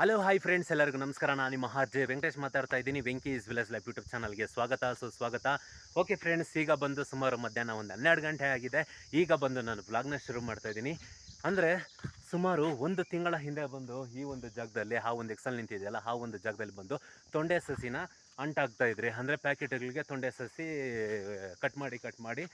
Hello hi friends ಎಲ್ಲರಿಗೂ ನಮಸ್ಕಾರ. ನಾನು ನಿಮ್ಮ ಆರ್ ವೆಂಕಟೇಶ್ ಮಾತಾಡ್ತಾ ಇದ್ದೀನಿ. Venki is village life YouTube ಚಾನಲ್ಗೆ ಸ್ವಾಗತ. ಸುಸ್ವಾಗತ ಓಕೆ ಫ್ರೆಂಡ್ಸ್ ಈಗ ಬಂದು ಸುಮಾರು ಮಧ್ಯಾಹ್ನ ಒಂದು ಹನ್ನೆರಡು ಗಂಟೆ ಆಗಿದೆ. ಈಗ ಬಂದು ನಾನು ಬ್ಲಾಗ್ನ ಶುರು ಮಾಡ್ತಾ ಇದ್ದೀನಿ. ಅಂದರೆ ಸುಮಾರು ಒಂದು ತಿಂಗಳ ಹಿಂದೆ ಬಂದು ಈ ಒಂದು ಜಾಗದಲ್ಲಿ, ಆ ಒಂದು ಎಕ್ಸಲ್ ನಿಂತಿದೆಯಲ್ಲ, ಆ ಒಂದು ಜಾಗದಲ್ಲಿ ಬಂದು ತೊಂಡೆ ಸಸಿನ ಅಂಟಾಗ್ತಾ ಇದ್ರಿ. ಅಂದರೆ ಪ್ಯಾಕೆಟ್ಗಳಿಗೆ ತೊಂಡೆ ಸಸಿ ಕಟ್ ಮಾಡಿ ಕಟ್ ಮಾಡಿ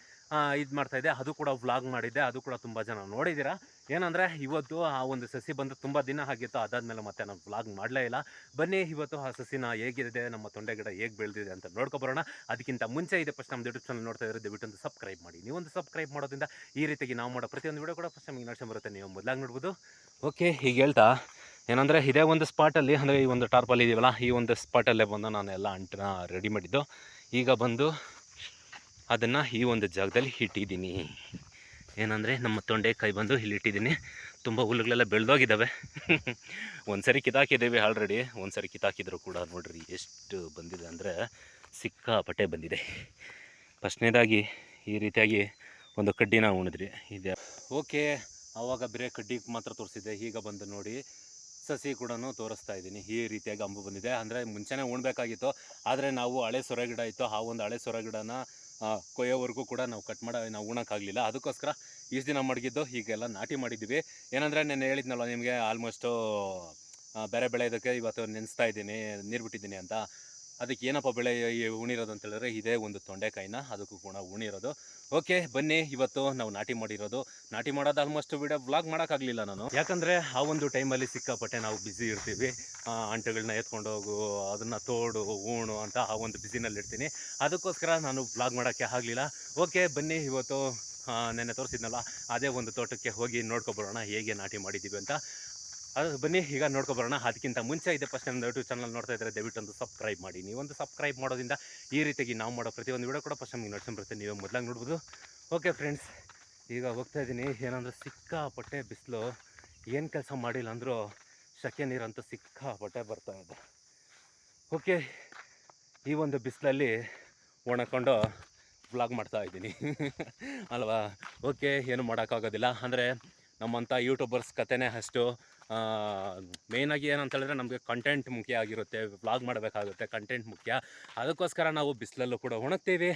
ಇದು ಮಾಡ್ತಾಯಿದ್ದೆ ಅದು ಕೂಡ ವ್ಲಾಗ್ ಮಾಡಿದ್ದೆ. ಅದು ಕೂಡ ತುಂಬ ಜನ ನೋಡಿದ್ದೀರಾ. ಏನಂದರೆ ಇವತ್ತು ಆ ಒಂದು ಸಸಿ ಬಂದು ತುಂಬ ದಿನ ಆಗಿತ್ತು. ಅದಾದಮೇಲೆ ಮತ್ತೆ ನಾನು ವ್ಲಾಗ್ ಮಾಡಲೇ ಇಲ್ಲ. ಬನ್ನಿ, ಇವತ್ತು ಆ ಸಸಿನ ಹೇಗಿದೆ, ನಮ್ಮ ತೊಂಡೆ ಗಿಡ ಹೇಗೆ ಬೆಳೆದಿದೆ ಅಂತ ನೋಡ್ಕೊಬರೋಣ. ಅದಕ್ಕಿಂತ ಮುಂಚೆ ಇದೆ ಫಸ್ಟ್ ನಮ್ಮ ಯೂಟ್ಯೂಬ್ ಚಾನಲ್ ನೋಡ್ತಾ ಇದ್ರೆ ದಯವಿಟ್ಟು ಒಂದು ಸಬ್ಸ್ಕ್ರೈಬ್ ಮಾಡಿ. ನೀವೊಂದು ಸಬ್ಸ್ಕ್ರೈಬ್ ಮಾಡೋದ್ರಿಂದ ಈ ರೀತಿಯಾಗಿ ನಾವು ಮಾಡೋ ಪ್ರತಿಯೊಂದು ವಿಡಿಯೋ ಕೂಡ ಫಸ್ಟ್ ನಮಗೆ ನಡ್ಸ್ಕೊಂಡ್ ಬರುತ್ತೆ. ನೀವು ಮೊದಲಾಗಿ ನೋಡ್ಬೋದು. ಓಕೆ ಹೀಗೆ ಹೇಳ್ತಾ ಏನಂದರೆ ಇದೇ ಒಂದು ಸ್ಪಾಟಲ್ಲಿ ಅಂದರೆ ಈ ಒಂದು ಟಾರ್ಪಲ್ ಇದೆಯಲ್ಲ ಈ ಒಂದು ಸ್ಪಾಟಲ್ಲೇ ಬಂದು ನಾನು ಎಲ್ಲ ಅಂಟನ್ನ ರೆಡಿ ಮಾಡಿದ್ದು. ಈಗ ಬಂದು ಅದನ್ನು ಈ ಒಂದು ಜಾಗದಲ್ಲಿ ಇಟ್ಟಿದ್ದೀನಿ. ಏನಂದರೆ ನಮ್ಮ ತೊಂಡೆಕಾಯಿ ಬಂದು ಇಲ್ಲಿ ಇಟ್ಟಿದ್ದೀನಿ. ತುಂಬ ಹುಲ್ಲುಗಳೆಲ್ಲ ಬೆಳೆದೋಗಿದ್ದಾವೆ ಒಂದು ಸರಿ ಕಿತ್ತಾಕಿದ್ದೀವಿ ಆಲ್ರೆಡಿ ಒಂದು ಸರಿ ಕಿತ್ತಾಕಿದ್ರು ಕೂಡ ನೋಡ್ರಿ ಎಷ್ಟು ಬಂದಿದೆ ಅಂದರೆ ಸಿಕ್ಕಾಪಟ್ಟೆ ಬಂದಿದೆ. ಫಸ್ಟ್ನೇದಾಗಿ ಈ ರೀತಿಯಾಗಿ ಒಂದು ಕಡ್ಡಿನ ಉಣಿದ್ರಿ ಇದೆ ಓಕೆ ಆವಾಗ ಬೇರೆ ಕಡ್ಡಿಗೆ ಮಾತ್ರ ತೋರಿಸಿದ್ದೆ. ಈಗ ಬಂದು ನೋಡಿ. ಸಸಿ ಕೂಡ ತೋರಿಸ್ತಾ ಇದ್ದೀನಿ. ಈ ರೀತಿಯಾಗಿ ಅಂಬು ಬಂದಿದೆ. ಅಂದರೆ ಮುಂಚೆನೇ ಉಣ್ಬೇಕಾಗಿತ್ತು. ಆದರೆ ನಾವು ಹಳೆ ಸೊರೆ ಗಿಡ ಇತ್ತು. ಆ ಒಂದು ಹಳೆ ಸೊರೆ ಗಿಡನ ಕೊಯ್ಯೋವರೆಗೂ ಕೂಡ ನಾವು ಕಟ್ ಮಾಡೋ, ನಾವು ಉಣಕ್ಕಾಗಲಿಲ್ಲ. ಅದಕ್ಕೋಸ್ಕರ ಇಷ್ಟು ದಿನ ಮಡಗಿದ್ದು ಹೀಗೆಲ್ಲ ನಾಟಿ ಮಾಡಿದ್ದೀವಿ. ಏನಂದರೆ ನಾನು ಹೇಳಿದ್ನಲ್ಲ ನಿಮಗೆ ಆಲ್ಮೋಸ್ಟು ಬೇರೆ ಬೆಳೆ ಇದಕ್ಕೆ ಇವತ್ತು ನೆನೆಸ್ತಾ ಇದ್ದೀನಿ, ನೀರು ಬಿಟ್ಟಿದ್ದೀನಿ ಅಂತ. ಅದಕ್ಕೆ ಏನಪ್ಪ ಬೆಳೆ ಉಣಿರೋದು ಅಂತ ಹೇಳಿದ್ರೆ ಇದೇ ಒಂದು ತೊಂಡೆಕಾಯಿನ ಅದಕ್ಕೂ ಕೂಡ ಉಣಿರೋದು. ಓಕೆ ಬನ್ನಿ, ಇವತ್ತು ನಾವು ನಾಟಿ ಮಾಡಿರೋದು. ನಾಟಿ ಮಾಡೋದು ಆಲ್ಮೋಸ್ಟ್ ವಿಡಿಯೋ ಬ್ಲಾಗ್ ಮಾಡೋಕ್ಕಾಗಲಿಲ್ಲ ನಾನು. ಯಾಕಂದರೆ ಆ ಒಂದು ಟೈಮಲ್ಲಿ ಸಿಕ್ಕಾಪಟ್ಟೆ ನಾವು ಬ್ಯುಸಿ ಇರ್ತೀವಿ. ಅಂಟುಗಳನ್ನ ಎತ್ಕೊಂಡು ಹೋಗು, ಅದನ್ನು ತೋಡು ಊಣು ಅಂತ ಆ ಒಂದು ಬ್ಯುಸಿನಲ್ಲಿ ಇರ್ತೀನಿ. ಅದಕ್ಕೋಸ್ಕರ ನಾನು ಬ್ಲಾಗ್ ಮಾಡೋಕ್ಕೆ ಆಗಲಿಲ್ಲ. ಓಕೆ ಬನ್ನಿ, ಇವತ್ತು ನೆನ್ನೆ ತೋರಿಸಿದ್ನಲ್ಲ, ಅದೇ ಒಂದು ತೋಟಕ್ಕೆ ಹೋಗಿ ನೋಡ್ಕೊಬರೋಣ ಹೇಗೆ ನಾಟಿ ಮಾಡಿದ್ದೀವಿ ಅಂತ. ಅದು ಬನ್ನಿ, ಈಗ ನೋಡ್ಕೊಬರೋಣ ಅದಕ್ಕಿಂತ ಮುಂಚೆ ಇದೆ ಫಸ್ಟ್ ನಮ್ಮ ಯೂಟ್ಯೂಬ್ ಚಾನಲ್ ನೋಡ್ತಾ ಇದ್ದರೆ ದಯವಿಟ್ಟು ಒಂದು ಸಬ್ಸ್ಕ್ರೈಬ್ ಮಾಡಿ. ನೀವೊಂದು ಸಬ್ಸ್ಕ್ರೈಬ್ ಮಾಡೋದ್ರಿಂದ ಈ ರೀತಿಯಾಗಿ ನಾವು ಮಾಡೋ ಪ್ರತಿಯೊಂದು ವಿಡಿಯೋ ಕೂಡ ಫಸ್ಟ್ ನಮಗೆ ನೋಡ್ಕೊಂಡ್ಬರುತ್ತೆ ನೀವೇ ಮೊದಲಾಗಿ ನೋಡ್ಬೋದು. ಓಕೆ ಫ್ರೆಂಡ್ಸ್ ಈಗ ಹೋಗ್ತಾ ಇದ್ದೀನಿ. ಏನಂದ್ರೆ ಸಿಕ್ಕಾಪಟ್ಟೆ ಬಿಸಿಲು. ಏನು ಕೆಲಸ ಮಾಡಿಲ್ಲ ಅಂದರೂ ಶಕೆ ನೀರಂತೂ ಸಿಕ್ಕಾಪಟ್ಟೆ ಬರ್ತಾ ಇದೆ. ಓಕೆ ಈ ಒಂದು ಬಿಸಿಲಲ್ಲಿ ಒಣಕೊಂಡು ಬ್ಲಾಗ್ ಮಾಡ್ತಾ ಇದ್ದೀನಿ. ಅಲ್ವಾ? ಓಕೆ ಏನು ಮಾಡೋಕ್ಕಾಗೋದಿಲ್ಲ. ಅಂದರೆ ನಮ್ಮಂಥ ಯೂಟ್ಯೂಬರ್ಸ್ ಕತೆನೇ ಅಷ್ಟು ಮೇಯ್ನಾಗಿ ಏನಂತ ಹೇಳಿದ್ರೆ ನಮಗೆ ಕಂಟೆಂಟ್ ಮುಖ್ಯ ಆಗಿರುತ್ತೆ ವ್ಲಾಗ್ ಮಾಡಬೇಕಾಗುತ್ತೆ ಕಂಟೆಂಟ್ ಮುಖ್ಯ. ಅದಕ್ಕೋಸ್ಕರ ನಾವು ಬಿಸಿಲಲ್ಲೂ ಕೂಡ ಒಣಗ್ತೀವಿ,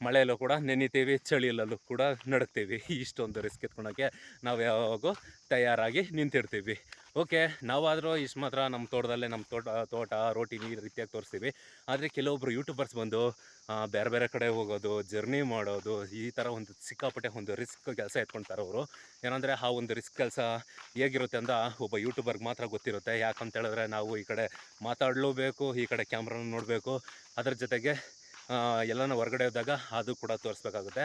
ಮಳೆಯಲ್ಲೂ ಕೂಡ ನೆನಿತೀವಿ, ಚಳಿಯಲ್ಲೂ ಕೂಡ ನಡುಕ್ತೀವಿ ಇಷ್ಟೊಂದು ರಿಸ್ಕ್ ಎತ್ಕೊಳಕ್ಕೆ ನಾವು ಯಾವಾಗೂ ತಯಾರಾಗಿ ನಿಂತಿರ್ತೀವಿ. ಓಕೆ, ನಾವಾದರೂ ಇಷ್ಟು ಮಾತ್ರ ನಮ್ಮ ತೋಟದಲ್ಲೇ ನಮ್ಮ ತೋಟ ತೋಟ, ರೋಟಿ ನೀರು ರೀತಿಯಾಗಿ ತೋರಿಸ್ತೀವಿ. ಆದರೆ ಕೆಲವೊಬ್ರು ಯೂಟ್ಯೂಬರ್ಸ್ ಬಂದು ಬೇರೆ ಬೇರೆ ಕಡೆ ಹೋಗೋದು, ಜರ್ನಿ ಮಾಡೋದು, ಈ ಥರ ಒಂದು ಸಿಕ್ಕಾಪಟ್ಟೆ ಒಂದು ರಿಸ್ಕ್ ಕೆಲಸ ಎತ್ಕೊಳ್ತಾರೆ ಅವರು. ಏನಂದರೆ ಆ ಒಂದು ರಿಸ್ಕ್ ಕೆಲಸ ಹೇಗಿರುತ್ತೆ ಅಂತ ಒಬ್ಬ ಯೂಟ್ಯೂಬರ್ಗೆ ಮಾತ್ರ ಗೊತ್ತಿರುತ್ತೆ. ಯಾಕಂತ ಹೇಳಿದ್ರೆ ನಾವು ಈ ಕಡೆ ಮಾತಾಡಲೂಬೇಕು, ಈ ಕಡೆ ಕ್ಯಾಮ್ರಾನ ನೋಡಬೇಕು. ಅದ್ರ ಜೊತೆಗೆ ಎಲ್ಲನೂ ಹೊರಗಡೆ ಹೋದಾಗ ಅದು ಕೂಡ ತೋರಿಸ್ಬೇಕಾಗುತ್ತೆ.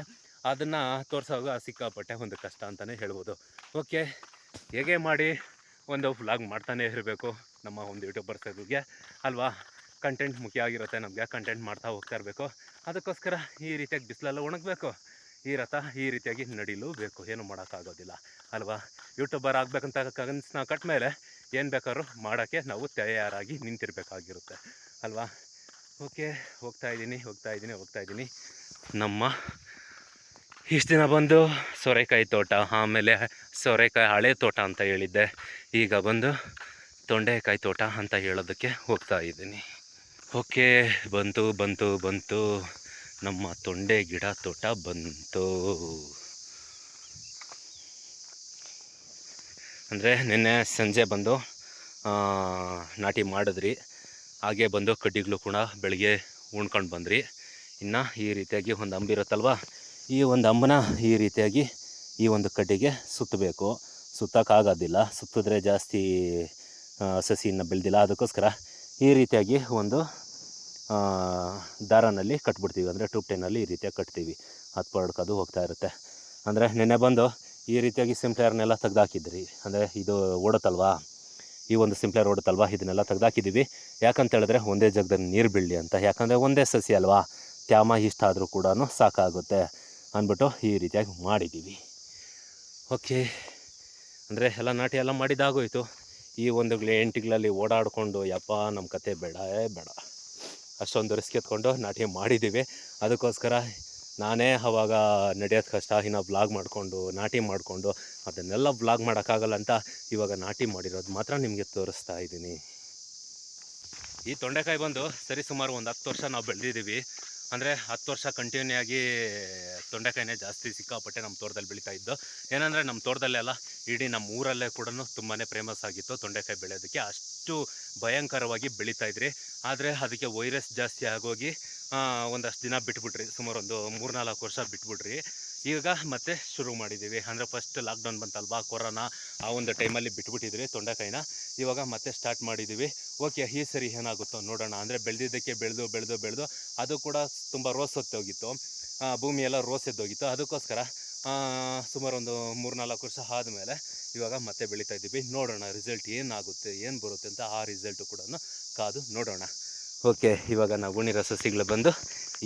ಅದನ್ನು ತೋರಿಸೋವಾಗ ಸಿಕ್ಕಾಪಟ್ಟೆ ಒಂದು ಕಷ್ಟ ಅಂತಲೇ ಹೇಳ್ಬೋದು. ಓಕೆ, ಹೇಗೆ ಮಾಡಿ? ಒಂದು ವ್ಲಾಗ್ ಮಾಡ್ತಾನೆ ಇರಬೇಕು. ನಮ್ಮ ಒಂದು ಯೂಟ್ಯೂಬರ್ಸ್ಗಳಿಗೆ ಅಲ್ವಾ? ಕಂಟೆಂಟ್ ಮುಖ್ಯ ಆಗಿರುತ್ತೆ ನಮಗೆ. ಕಂಟೆಂಟ್ ಮಾಡ್ತಾ ಹೋಗ್ತಾ ಇರಬೇಕು. ಅದಕ್ಕೋಸ್ಕರ ಈ ರೀತಿಯಾಗಿ ಬಿಸಿಲೆಲ್ಲ ಒಣಗಬೇಕು. ಈ ರಥ ಈ ರೀತಿಯಾಗಿ ನಡಿಲೂ ಬೇಕು ಏನು ಮಾಡೋಕ್ಕಾಗೋದಿಲ್ಲ. ಅಲ್ವಾ? ಯೂಟ್ಯೂಬರ್ ಆಗಬೇಕಂತ ಕನಸನ್ನ ಕಟ್ಟ ಮೇಲೆ ಏನು ಬೇಕಾದ್ರೂ ಮಾಡೋಕ್ಕೆ ನಾವು ತಯಾರಾಗಿ ನಿಂತಿರಬೇಕಾಗಿರುತ್ತೆ. ಅಲ್ವಾ? ಓಕೆ ಹೋಗ್ತಾ ಇದ್ದೀನಿ ಹೋಗ್ತಾ ಇದ್ದೀನಿ ಹೋಗ್ತಾ ಇದ್ದೀನಿ. ನಮ್ಮ ಇಷ್ಟು ದಿನ ಬಂದು ಸೋರೆಕಾಯಿ ತೋಟ, ಆಮೇಲೆ ಸೋರೆಕಾಯಿ ಹಳೆ ತೋಟ ಅಂತ ಹೇಳಿದ್ದೆ. ಈಗ ಬಂದು ತೊಂಡೆಕಾಯಿ ತೋಟ ಅಂತ ಹೇಳೋದಕ್ಕೆ ಹೋಗ್ತಾ ಇದ್ದೀನಿ. ಓಕೆ, ಬಂತು ಬಂತು ಬಂತು. ನಮ್ಮ ತೊಂಡೆ ಗಿಡ ತೋಟ ಬಂತು. ಅಂದರೆ ನಿನ್ನೆ ಸಂಜೆ ಬಂದು ನಾಟಿ ಮಾಡಿದ್ರಿ. ಹಾಗೆ ಬಂದು ಕಡ್ಡಿಗಳು ಕೂಡ ಬೆಳಗ್ಗೆ ಉಣ್ಕೊಂಡು ಬಂದ್ರಿ. ಇನ್ನು ಈ ರೀತಿಯಾಗಿ ಒಂದು ಅಂಬಿರುತ್ತಲ್ವ ಈ ಒಂದು ಅಂಬನ ಈ ರೀತಿಯಾಗಿ ಈ ಒಂದು ಕಡ್ಡಿಗೆ ಸುತ್ತಬೇಕು. ಸುತ್ತಕ್ಕಾಗೋದಿಲ್ಲ. ಸುತ್ತಿದ್ರೆ ಜಾಸ್ತಿ ಸಸಿಯನ್ನು ಸಸಿ ಬೆಳೆದಿಲ್ಲ. ಅದಕ್ಕೋಸ್ಕರ ಈ ರೀತಿಯಾಗಿ ಒಂದು ದಾರನಲ್ಲಿ ಕಟ್ಬಿಡ್ತೀವಿ. ಅಂದರೆ ಟೂಬ್ ಟೈನಲ್ಲಿ ಈ ರೀತಿಯಾಗಿ ಕಟ್ತೀವಿ. ಹತ್ತು ಪಡ್ಕೋದು ಹೋಗ್ತಾ ಇರುತ್ತೆ. ಅಂದರೆ ನೆನ್ನೆ ಬಂದು ಈ ರೀತಿಯಾಗಿ ಸಿಂಪ್ಲೇರ್ನೆಲ್ಲ ತೆಗ್ದಾಕಿದ್ರಿ. ಅಂದರೆ ಇದು ಓಡುತ್ತಲ್ವಾ? ಈ ಒಂದು ಸಿಂಪ್ಲೇರ್ ಓಡುತ್ತಲ್ವಾ? ಇದನ್ನೆಲ್ಲ ತೆಗ್ದಾಕಿದ್ದೀವಿ. ಯಾಕಂತ ಹೇಳಿದ್ರೆ ಒಂದೇ ಜಾಗದಲ್ಲಿ ನೀರು ಬೀಳಲಿ ಅಂತ. ಯಾಕಂದರೆ ಒಂದೇ ಸಸಿ ಅಲ್ವಾ? ತ್ಯಾಮ ಇಷ್ಟ ಆದರೂ ಕೂಡ ಸಾಕಾಗುತ್ತೆ. ಅಂದ್ಬಿಟ್ಟು ಈ ರೀತಿಯಾಗಿ ಮಾಡಿದ್ದೀವಿ. ಓಕೆ. ಅಂದರೆ ಎಲ್ಲ ನಾಟಿ ಎಲ್ಲ ಮಾಡಿದಾಗೋಯ್ತು ಈ ಒಂದು ಎಂಟಿಗಳಲ್ಲಿ ಓಡಾಡಿಕೊಂಡು, ಯಪ್ಪ ನಮ್ಮ ಕತೆ ಬೇಡ ಬೇಡ. ಅಷ್ಟೊಂದು ರಿಸ್ಕ್ ಎತ್ಕೊಂಡು ನಾಟಿ ಮಾಡಿದ್ದೀವಿ. ಅದಕ್ಕೋಸ್ಕರ ನಾನೇ ಆವಾಗ ನಡೆಯೋದು ಕಷ್ಟ, ಇನ್ನು ಬ್ಲಾಗ್ ಮಾಡಿಕೊಂಡು, ನಾಟಿ ಮಾಡಿಕೊಂಡು, ಅದನ್ನೆಲ್ಲ ಬ್ಲಾಗ್ ಮಾಡೋಕ್ಕಾಗಲ್ಲ ಅಂತ ಇವಾಗ ನಾಟಿ ಮಾಡಿರೋದು ಮಾತ್ರ ನಿಮಗೆ ತೋರಿಸ್ತಾ ಇದ್ದೀನಿ. ಈ ತೊಂಡೆಕಾಯಿ ಬಂದು ಸರಿ ಸುಮಾರು ಒಂದು ಹತ್ತು ವರ್ಷ ನಾವು ಬೆಳೆದಿದ್ದೀವಿ. ಅಂದರೆ ಹತ್ತು ವರ್ಷ ಕಂಟಿನ್ಯೂ ಆಗಿ ತೊಂಡೆಕಾಯಿನೇ ಜಾಸ್ತಿ ಸಿಕ್ಕಾಪಟ್ಟೆ ನಮ್ಮ ತೋಟದಲ್ಲಿ ಬೆಳೀತಾ ಇದ್ದು. ಏನಂದರೆ ನಮ್ಮ ತೋಟದಲ್ಲೆಲ್ಲ ಇಡೀ ನಮ್ಮ ಊರಲ್ಲೇ ಕೂಡ ತುಂಬಾ ಫೇಮಸ್ ಆಗಿತ್ತು ತೊಂಡೆಕಾಯಿ ಬೆಳೆಯೋದಕ್ಕೆ. ಅಷ್ಟು ಭಯಂಕರವಾಗಿ ಬೆಳೀತಾ ಇದ್ರಿ. ಆದರೆ ಅದಕ್ಕೆ ವೈರಸ್ ಜಾಸ್ತಿ ಆಗೋಗಿ ಒಂದಷ್ಟು ದಿನ ಬಿಟ್ಬಿಟ್ರಿ. ಸುಮಾರು ಒಂದು ಮೂರ್ನಾಲ್ಕು ವರ್ಷ ಬಿಟ್ಬಿಟ್ರಿ. ಈಗ ಮತ್ತೆ ಶುರು ಮಾಡಿದ್ದೀವಿ. ಅಂದರೆ ಫಸ್ಟ್ ಲಾಕ್ಡೌನ್ ಬಂತಲ್ವಾ, ಕೊರೋನಾ ಆ ಒಂದು ಟೈಮಲ್ಲಿ ಬಿಟ್ಬಿಟ್ಟಿದ್ರಿ ತೊಂಡೆಕಾಯಿನ. ಇವಾಗ ಮತ್ತೆ ಸ್ಟಾರ್ಟ್ ಮಾಡಿದ್ದೀವಿ. ಓಕೆ, ಈ ಸರಿ ಏನಾಗುತ್ತೋ ನೋಡೋಣ. ಅಂದರೆ ಬೆಳೆದಿದ್ದಕ್ಕೆ ಬೆಳೆದು ಬೆಳೆದು ಬೆಳೆದು ಅದು ಕೂಡ ತುಂಬ ರೋಸ್ ಹೊತ್ತೋಗಿತ್ತು ಭೂಮಿ ಎಲ್ಲ ರೋಸ್ ಎದ್ದೋಗಿತ್ತು ಅದಕ್ಕೋಸ್ಕರ ಸುಮಾರು ಒಂದು ಮೂರ್ನಾಲ್ಕು ವರ್ಷ ಆದಮೇಲೆ ಇವಾಗ ಮತ್ತೆ ಬೆಳೀತಾ ಇದ್ದೀವಿ. ನೋಡೋಣ ರಿಸಲ್ಟ್ ಏನಾಗುತ್ತೆ, ಏನು ಬರುತ್ತೆ ಅಂತ ಆ ರಿಸಲ್ಟು ಕೂಡ ಕಾದು ನೋಡೋಣ. ಓಕೆ, ಇವಾಗ ನಾವು ಉಣಿರೋ ಸಸಿಗಳು ಬಂದು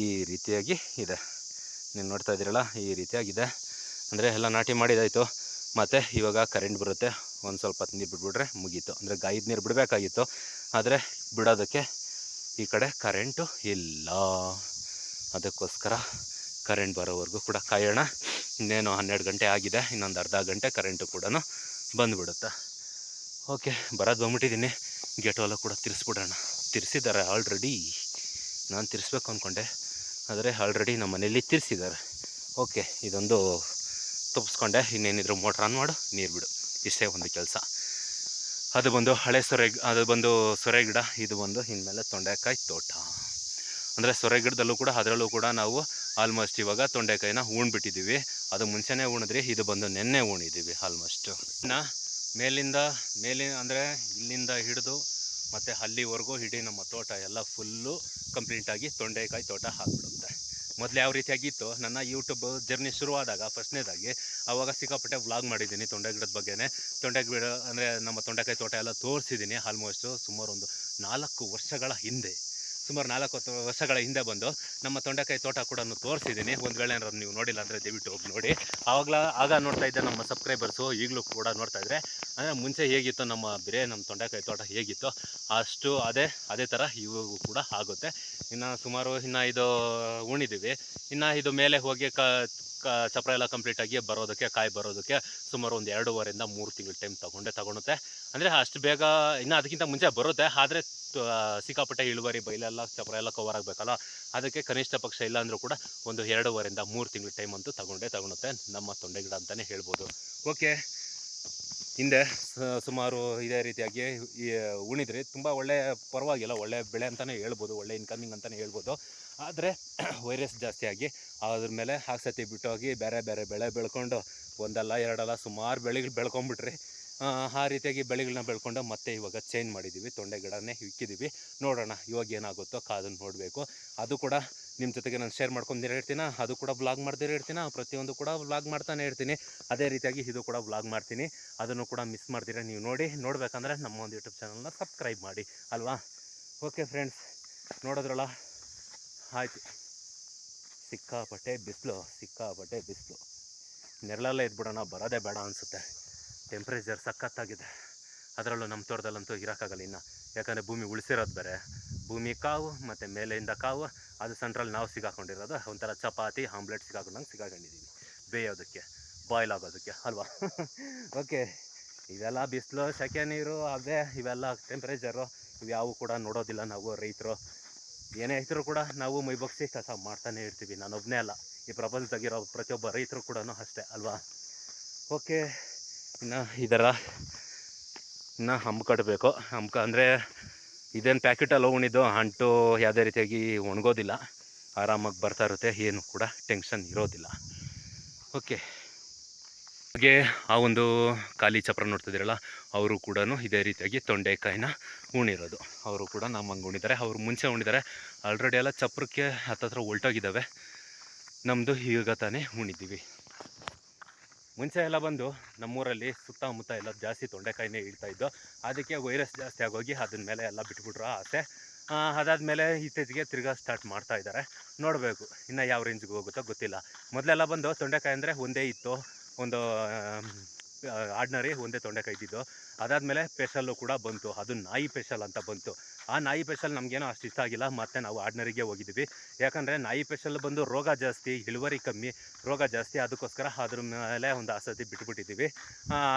ಈ ರೀತಿಯಾಗಿ ಇದೆ. ನೀವು ನೋಡ್ತಾ ಇದ್ದೀರಲ್ಲ, ಈ ರೀತಿಯಾಗಿದೆ. ಅಂದರೆ ಎಲ್ಲ ನಾಟಿ ಮಾಡಿದಾಯಿತು. ಮತ್ತು ಇವಾಗ ಕರೆಂಟ್ ಬರುತ್ತೆ. ಒಂದು ಸ್ವಲ್ಪ ನೀರು ಬಿಟ್ಬಿಟ್ರೆ ಮುಗೀತು. ಅಂದರೆ ಗಾಯದ ನೀರು ಬಿಡಬೇಕಾಗಿತ್ತು. ಆದರೆ ಬಿಡೋದಕ್ಕೆ ಈ ಕಡೆ ಕರೆಂಟು ಇಲ್ಲ. ಅದಕ್ಕೋಸ್ಕರ ಕರೆಂಟ್ ಬರೋವರೆಗೂ ಕೂಡ ಕಾಯೋಣ. ಇನ್ನೇನು ಹನ್ನೆರಡು ಗಂಟೆ ಆಗಿದೆ, ಇನ್ನೊಂದು ಅರ್ಧ ಗಂಟೆ ಕರೆಂಟು ಕೂಡ ಬಂದುಬಿಡುತ್ತೆ. ಓಕೆ, ಬರೋದು ಬಂದ್ಬಿಟ್ಟಿದ್ದೀನಿ. ಗೇಟ್ ಎಲ್ಲ ಕೂಡ ತಿರ್ಸ್ಬಿಡೋಣ. ತಿರ್ಸಿದ್ದಾರೆ ಆಲ್ರೆಡಿ ನಾನು ತಿರ್ಸ್ಬೇಕು ಅಂದ್ಕೊಂಡೆ ಆದರೆ ಆಲ್ರೆಡಿ ನಮ್ಮ ಮನೇಲಿ ತಿರ್ಸಿದ್ದಾರೆ. ಓಕೆ, ಇದೊಂದು ತಪ್ಪಿಸ್ಕೊಂಡೆ ಇನ್ನೇನಿದ್ರು ಮೋಟ್ರ್ ಆನ್ ಮಾಡು, ನೀರು ಬಿಡು. ಇಷ್ಟೇ ಒಂದು ಕೆಲಸ. ಅದು ಬಂದು ಹಳೆ ಸೊರೆ ಅದು ಬಂದು ಸೊರೆ ಗಿಡ, ಇದು ಬಂದು ಇನ್ಮೇಲೆ ತೊಂಡೆಕಾಯಿ ತೋಟ. ಅಂದರೆ ಸೊರೆ ಗಿಡದಲ್ಲೂ ಕೂಡ, ಅದರಲ್ಲೂ ಕೂಡ ನಾವು ಆಲ್ಮೋಸ್ಟ್ ಇವಾಗ ತೊಂಡೆಕಾಯಿನ ಉಣ್ಬಿಟ್ಟಿದ್ದೀವಿ ಅದು ಮುಂಚೆನೇ ಉಣಿದ್ರಿ ಇದು ಬಂದು ನೆನ್ನೆ ಉಣಿದ್ದೀವಿ ಆಲ್ಮೋಸ್ಟ್ ಇನ್ನು ಮೇಲಿಂದ ಮೇಲಿನ ಅಂದರೆ ಇಲ್ಲಿಂದ ಹಿಡಿದು ಮತ್ತು ಅಲ್ಲಿವರೆಗೂ ಇಡೀ ನಮ್ಮ ತೋಟ ಎಲ್ಲ ಫುಲ್ಲು ಕಂಪ್ಲೀಟಾಗಿ ತೊಂಡೆಕಾಯಿ ತೋಟ ಹಾಕ್ಬಿಡುತ್ತೆ. ಮೊದಲು ಯಾವ ರೀತಿಯಾಗಿತ್ತು? ನನ್ನ ಯೂಟ್ಯೂಬ್ ಜರ್ನಿ ಶುರುವಾದಾಗ, ಫಸ್ಟ್ನೇದಾಗಿ ಆವಾಗ ಸಿಕ್ಕಾಪಟ್ಟೆ ವ್ಲಾಗ್ ಮಾಡಿದ್ದೀನಿ ತೊಂಡೆ ಗಿಡದ ಬಗ್ಗೆನೇ. ತೊಂಡೆ ಗಿಡ ಅಂದರೆ ನಮ್ಮ ತೊಂಡೆಕಾಯಿ ತೋಟ ಎಲ್ಲ ತೋರಿಸಿದ್ದೀನಿ ಆಲ್ಮೋಸ್ಟು ಸುಮಾರು ಒಂದು ನಾಲ್ಕು ವರ್ಷಗಳ ಹಿಂದೆ. ಸುಮಾರು ನಾಲ್ಕು ವರ್ಷಗಳ ಹಿಂದೆ ಬಂದು ನಮ್ಮ ತೊಂಡೆಕಾಯಿ ತೋಟ ಕೂಡ ತೋರಿಸಿದ್ದೀನಿ. ಒಂದು ವೇಳೆ ಏನಾದ್ರು ನೀವು ನೋಡಿಲ್ಲ ಅಂದರೆ ದಯವಿಟ್ಟು ಹೋಗಿ ನೋಡಿ. ಆವಾಗಲೂ ಆಗ ನೋಡ್ತಾ ಇದ್ದ ನಮ್ಮ ಸಬ್ಸ್ಕ್ರೈಬರ್ಸು, ಈಗಲೂ ಕೂಡ ನೋಡ್ತಾ ಇದ್ದರೆ ಅಂದರೆ ಮುಂಚೆ ಹೇಗಿತ್ತು ನಮ್ಮ ಬೇರೆ ನಮ್ಮ ತೊಂಡೆಕಾಯಿ ತೋಟ ಹೇಗಿತ್ತು? ಅಷ್ಟು ಅದೇ ಅದೇ ಥರ ಇವಾಗ ಕೂಡ ಆಗುತ್ತೆ. ಇನ್ನು ಸುಮಾರು ಇನ್ನು ಇದು ಉಣಿದ್ದೀವಿ ಇನ್ನು ಇದು ಮೇಲೆ ಹೋಗಿ ಕ ಚಪ್ರ ಎಲ್ಲ ಕಂಪ್ಲೀಟಾಗಿ ಬರೋದಕ್ಕೆ, ಕಾಯಿ ಬರೋದಕ್ಕೆ ಸುಮಾರು ಒಂದು ಎರಡೂವರೆಯಿಂದ ಮೂರು ತಿಂಗಳು ಟೈಮ್ ತೊಗೊಂಡೆ ತಗೊಳುತ್ತೆ. ಅಂದರೆ ಅಷ್ಟು ಬೇಗ ಇನ್ನು ಅದಕ್ಕಿಂತ ಮುಂಚೆ ಬರುತ್ತೆ. ಆದರೆ ಸಿಕ್ಕಾಪಟ್ಟೆ ಇಳುವರಿ ಬೈಲೆಲ್ಲ ಚಪ್ರ ಎಲ್ಲ ಕವರ್ ಆಗಬೇಕಲ್ಲ? ಅದಕ್ಕೆ ಕನಿಷ್ಠ ಪಕ್ಷ ಇಲ್ಲ ಅಂದರೂ ಕೂಡ ಒಂದು ಎರಡೂವರೆಯಿಂದ ಮೂರು ತಿಂಗಳು ಟೈಮ್ ಅಂತೂ ತಗೊಂಡೇ ತಗೊಳುತ್ತೆ ನಮ್ಮ ತೊಂಡೆ ಗಿಡ ಅಂತಲೇ ಹೇಳ್ಬೋದು. ಓಕೆ. ಹಿಂದೆ ಸುಮಾರು ಇದೇ ರೀತಿಯಾಗಿ ಈ, ಉಣಿದ್ರಿ ತುಂಬ ಒಳ್ಳೆ, ಪರವಾಗಿಲ್ಲ, ಒಳ್ಳೆ ಬೆಳೆ ಅಂತಲೇ ಹೇಳ್ಬೋದು, ಒಳ್ಳೆ ಇನ್ಕಮಿಂಗ್ ಅಂತಲೇ ಹೇಳ್ಬೋದು. ಆದರೆ ವೈರಸ್ ಜಾಸ್ತಿಯಾಗಿ ಅದ್ರ ಮೇಲೆ ಹಾಕ್ಸತಿ ಬಿಟ್ಟೋಗಿ ಬೇರೆ ಬೇರೆ ಬೆಳೆ ಬೆಳ್ಕೊಂಡು ಒಂದಲ್ಲ ಎರಡಲ್ಲ ಸುಮಾರು ಬೆಳೆಗಳು ಬೆಳ್ಕೊಂಬಿಟ್ರಿ ಆ, ರೀತಿಯಾಗಿ ಬೆಳೆಗಳನ್ನ ಬೆಳ್ಕೊಂಡು ಮತ್ತೆ ಇವಾಗ ಚೇಂಜ್ ಮಾಡಿದ್ದೀವಿ ತೊಂಡೆ ಗಿಡನೇ ಇಕ್ಕಿದ್ದೀವಿ ನೋಡೋಣ ಇವಾಗ ಏನಾಗುತ್ತೋ ಕಾದನ್ನು ನೋಡಬೇಕು. ಅದು ಕೂಡ ನಿಮ್ಮ ಜೊತೆಗೆ ನಾನು ಶೇರ್ ಮಾಡ್ಕೊಂಡಿರೋ ಇರ್ತೀನಿ ಅದು ಕೂಡ ವ್ಲಾಗ್ ಮಾಡ್ದಿರೋ ಇರ್ತೀನಿ ಪ್ರತಿಯೊಂದು ಕೂಡ ವ್ಲಾಗ್ ಮಾಡ್ತಾನೆ ಇರ್ತೀನಿ ಅದೇ ರೀತಿಯಾಗಿ ಇದು ಕೂಡ ವ್ಲಾಗ್ ಮಾಡ್ತೀನಿ. ಅದನ್ನು ಕೂಡ ಮಿಸ್ ಮಾಡ್ತೀರಾ ನೀವು ನೋಡಿ. ನೋಡಬೇಕಂದ್ರೆ ನಮ್ಮ ಒಂದು ಯೂಟ್ಯೂಬ್ ಚಾನಲ್ನ ಸಬ್ಸ್ಕ್ರೈಬ್ ಮಾಡಿ. ಅಲ್ವಾ? ಓಕೆ ಫ್ರೆಂಡ್ಸ್ ನೋಡಿದ್ರಲ್ಲ? ಆಯ್ತು. ಸಿಕ್ಕಾಪಟ್ಟೆ ಬಿಸಿಲು ಸಿಕ್ಕಾಪಟ್ಟೆ ಬಿಸಿಲು. ನೆರಳಲ್ಲೇ ಇದ್ಬಿಡೋಣ ಬರೋದೇ ಬೇಡ ಅನಿಸುತ್ತೆ. ಟೆಂಪ್ರೇಚರ್ ಸಖತ್ತಾಗಿದೆ. ಅದರಲ್ಲೂ ನಮ್ಮ ತೋಟದಲ್ಲಂತೂ ಇರೋಕ್ಕಾಗಲ್ಲ ಇನ್ನು. ಯಾಕಂದರೆ ಭೂಮಿ ಉಳಿಸಿರೋದು ಬೇರೆ. ಭೂಮಿ ಕಾವು ಮತ್ತು ಮೇಲೆಯಿಂದ ಕಾವು, ಅದು ಸೆಂಟ್ರಲ್ಲಿ ನಾವು ಸಿಗಾಕೊಂಡಿರೋದು. ಒಂಥರ ಚಪಾತಿ, ಆಮ್ಲೆಟ್ ಸಿಗಾಕೊಂಡಂಗೆ ಸಿಗಾಕೊಂಡಿದ್ದೀವಿ ಬೇಯೋದಕ್ಕೆ. ಬಾಯ್ಲ್ ಆಗೋದಕ್ಕೆ, ಅಲ್ವಾ? ಓಕೆ ಇವೆಲ್ಲ ಬಿಸಿಲು, ಸೆಕೆ ನೀರು, ಅದೇ ಇವೆಲ್ಲ ಟೆಂಪ್ರೇಚರು ಇವ್ಯಾವು ಕೂಡ ನೋಡೋದಿಲ್ಲ ನಾವು ರೈತರು. ಏನೇ ಇದ್ರೂ ಕೂಡ ನಾವು ಮೈಬಗ್ಸಿ ಕೆಲಸ ಮಾಡ್ತಾನೆ ಇರ್ತೀವಿ. ನಾನೊಬ್ಬನೇ ಅಲ್ಲ. ಈ ಪ್ರಪಂಚದಾಗಿರೋ ಪ್ರತಿಯೊಬ್ಬ ರೈತರು ಕೂಡ ಅಷ್ಟೇ, ಅಲ್ವಾ? ಓಕೆ ಇನ್ನು ಇದರ ಇನ್ನು ಹಂಬ್ ಕಟ್ಟಬೇಕು ಹಂಬ ಅಂದರೆ ಇದೇನು ಪ್ಯಾಕೆಟಲ್ಲಿ ಹೋಗಿದ್ದು ಅಂಟು ಯಾವುದೇ ರೀತಿಯಾಗಿ ಒಣಗೋದಿಲ್ಲ. ಆರಾಮಾಗಿ ಬರ್ತಾ ಇರುತ್ತೆ, ಏನು ಕೂಡ ಟೆನ್ಷನ್ ಇರೋದಿಲ್ಲ. ಓಕೆ ಹಾಗೆ ಆ ಒಂದು ಖಾಲಿ ಚಪ್ರ ನೋಡ್ತಿದ್ದೀರಲ್ಲ, ಅವರು ಕೂಡ ಇದೇ ರೀತಿಯಾಗಿ ತೊಂಡೆಕಾಯಿನ ಉಣಿರೋದು ಅವರು ಕೂಡ ನಮ್ಮ ಹಂಗೆ ಉಣಿದ್ದಾರೆ ಅವರು ಮುಂಚೆ ಉಣಿದ್ದಾರೆ ಆಲ್ರೆಡಿ ಎಲ್ಲ ಚಪ್ರಕ್ಕೆ ಹತ್ತತ್ರ ಹೊಲ್ಟೋಗಿದ್ದಾವೆ. ನಮ್ಮದು ಈಗ ತಾನೇ ಉಣಿದ್ದೀವಿ ಮುಂಚೆ ಎಲ್ಲ ಬಂದು ನಮ್ಮೂರಲ್ಲಿ ಸುತ್ತಮುತ್ತ ಎಲ್ಲ ಜಾಸ್ತಿ ತೊಂಡೆಕಾಯಿನೇ ಇಡ್ತಾ ಇದ್ದು, ಅದಕ್ಕೆ ವೈರಸ್ ಜಾಸ್ತಿ ಆಗೋಗಿ ಅದನ್ನ ಮೇಲೆ ಎಲ್ಲ ಬಿಟ್ಬಿಟ್ರು ಆಸೆ. ಅದಾದ್ಮೇಲೆ ಇತ್ತೀಚೆಗೆ ತಿರ್ಗಾ ಸ್ಟಾರ್ಟ್ ಮಾಡ್ತಾ ಇದ್ದಾರೆ. ನೋಡಬೇಕು ಇನ್ನು ಯಾವ ರೇಂಜ್ಗೆ ಹೋಗುತ್ತೋ ಗೊತ್ತಿಲ್ಲ. ಮೊದಲೆಲ್ಲ ಬಂದು ತೊಂಡೆಕಾಯಿ ಅಂದರೆ ಒಂದೇ ಇತ್ತು. ಒಂದು ಆರ್ಡಿನರಿ ಒಂದೇ ತೊಂಡೆಕಾಯಿ ಇದ್ದಿದ್ದು. ಅದಾದಮೇಲೆ ಪೆಷಲ್ಲು ಕೂಡ ಬಂತು. ಅದು ನಾಯಿ ಪೆಷಲ್ ಅಂತ ಬಂತು. ಆ ನಾಯಿ ಪೆಷಲ್ ನಮಗೇನೋ ಅಷ್ಟು ಇಷ್ಟ ಆಗಿಲ್ಲ, ಮತ್ತೆ ನಾವು ಆರ್ಡ್ನರಿಗೆ ಹೋಗಿದ್ವಿ ಯಾಕಂದರೆ ನಾಯಿ ಪೆಷಲ್ ಬಂದು ರೋಗ ಜಾಸ್ತಿ, ಇಳುವರಿ ಕಮ್ಮಿ, ರೋಗ ಜಾಸ್ತಿ, ಅದಕ್ಕೋಸ್ಕರ ಅದ್ರ ಮೇಲೆ ಒಂದು ಆಸಕ್ತಿ ಬಿಟ್ಬಿಟ್ಟಿದ್ದೀವಿ.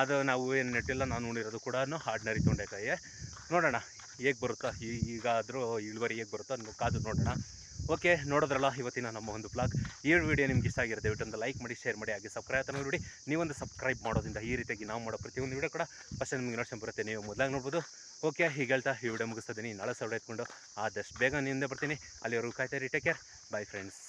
ಅದು ನಾವು ಏನು ನೆಟ್ಟಿಲ್ಲ, ನಾನು ನೋಡಿರೋದು ಕೂಡ ಆರ್ಡ್ನರಿ ತೊಂಡೆಕಾಯಿ. ನೋಡೋಣ, ಹೇಗೆ ಬರುತ್ತೋ ಈಗಾದರೂ ಇಳುವರಿ ಹೇಗೆ ಬರುತ್ತೋ ಕಾದು ನೋಡೋಣ. ಓಕೆ, ನೋಡೋದ್ರಲ್ಲ ಇವತ್ತಿನ ನಮ್ಮ ಒಂದು ಬ್ಲಾಗ್ ಈ ವಿಡಿಯೋ ನಿಮ್ಗೆ ಇಷ್ಟ ಆಗಿರುತ್ತೆ ದಯವಿಟ್ಟು ಒಂದು ಲೈಕ್ ಮಾಡಿ ಶೇರ್ ಮಾಡಿ, ಹಾಗೆ ಸಬ್ಸ್ಕ್ರೈಬ್ ಅಂತ ನೋಡಿ. ನೀವೊಂದು ಸಬ್ಸ್ಕ್ರೈಬ್ ಮಾಡೋದ್ರಿಂದ ಈ ರೀತಿಯಾಗಿ ನಾವು ಮಾಡೋ ಪ್ರತಿಯೊಂದು ವಿಡಿಯೋ ಕೂಡ ಫಸ್ಟ್ ನಿಮಗೆ ನೋಡ್ಕೊಂಡು ಬರುತ್ತೆ. ನೀವು ಮೊದಲಾಗಿ ನೋಡ್ಬೋದು. ಓಕೆ ಹೀಗೆ ಹೇಳ್ತಾ ಈ ವಿಡಿಯೋ ಮುಗಿಸ್ತಿದ್ದೀನಿ ನಾಳೆ ಸಾವಿರ ಎತ್ಕೊಂಡು ಆದಷ್ಟು ಬೇಗ ನಿಂದೆ ಬರ್ತೀನಿ. ಅಲ್ಲಿವರೆಗೂ ಕಾಯ್ತಾ ಟೇಕ್ ಕೇರ್ ಬೈ ಫ್ರೆಂಡ್ಸ್